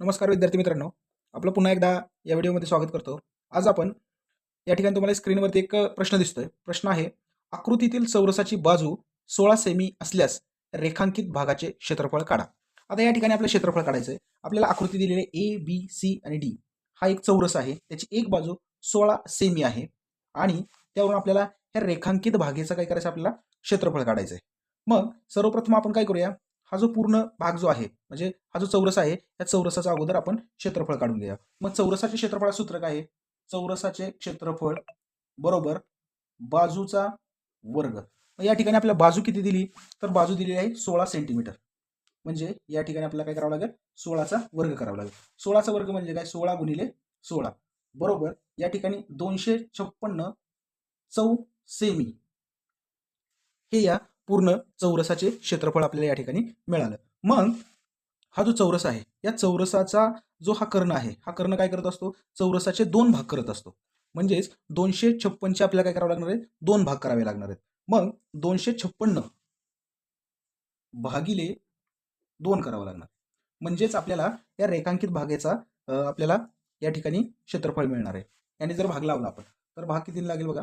नमस्कार विद्यार्थी मित्रांनो. आपलं पुन्हा एकदा या व्हिडिओमध्ये स्वागत करतो. आज आपण या ठिकाणी तुम्हाला स्क्रीनवरती एक प्रश्न दिसतोय. प्रश्न आहे आकृतीतील चौरसाची बाजू सोळा सेमी असल्यास रेखांकित भागाचे क्षेत्रफळ काढा. आता या ठिकाणी आपलं क्षेत्रफळ काढायचं आहे आपल्याला आकृती दिलेली ए बी सी आणि डी हा एक चौरस आहे. त्याची एक बाजू सोळा सेमी आहे. आणि त्यावरून आपल्याला ह्या रेखांकित भागेचं काय करायचं? आपल्याला क्षेत्रफळ काढायचं आहे मग सर्वप्रथम आपण काय करूया? हा जो पूर्ण भाग जो आहे म्हणजे हा जो चौरस आहे या चौरसाचा अगोदर आपण क्षेत्रफळ काढून घेऊया. मग चौरसाचे क्षेत्रफळ सूत्र काय आहे? चौरसाचे क्षेत्रफळ बरोबर बाजूचा वर्ग. मग या ठिकाणी आपल्याला बाजू किती दिली? तर बाजू दिलेली आहे सोळा सेंटीमीटर. म्हणजे या ठिकाणी आपल्याला काय करावं लागेल? सोळाचा वर्ग करावा लागेल. सोळाचा वर्ग म्हणजे काय? सोळा गुणिले सोळा. बरोबर या ठिकाणी दोनशे छप्पन्न चौ सेमी हे या पूर्ण चौरसाचे क्षेत्रफळ आपल्याला या ठिकाणी मिळालं. मग हा जो चौरस आहे या चौरसाचा जो हा कर्ण आहे हा कर्ण काय करत असतो? चौरसाचे दोन भाग करत असतो. म्हणजेच दोनशे छप्पनचे आपल्याला काय करावं लागणार आहे? दोन भाग करावे लागणार आहेत. मग दोनशे छप्पन्न भागिले दोन करावं लागणार. म्हणजेच आपल्याला या रेखांकित भागेचा आपल्याला या ठिकाणी क्षेत्रफळ मिळणार आहे. याने जर भाग लावला आपण तर भाग किती लागेल बघा?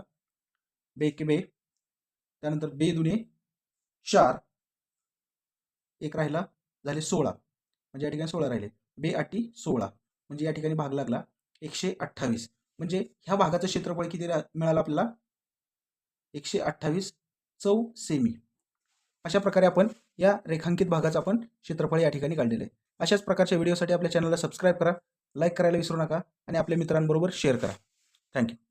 बे के बे त्यानंतर बे दुने चार. एक राहिला झाले सोळा. म्हणजे या ठिकाणी सोळा राहिले. बे अटी सोळा. म्हणजे या ठिकाणी भाग लागला एकशे अठ्ठावीस. म्हणजे ह्या भागाचं क्षेत्रफळ किती रा- मिळालं आपल्याला? एकशे अठ्ठावीस चौ सेमी. अशा प्रकारे आपण या रेखांकित भागाचं आपण क्षेत्रफळ या ठिकाणी काढलेलं आहे. अशाच प्रकारच्या व्हिडिओसाठी आपल्या चॅनलला सबस्क्राईब करा लाईक करायला विसरू नका आणि आपल्या मित्रांबरोबर शेअर करा. थँक्यू.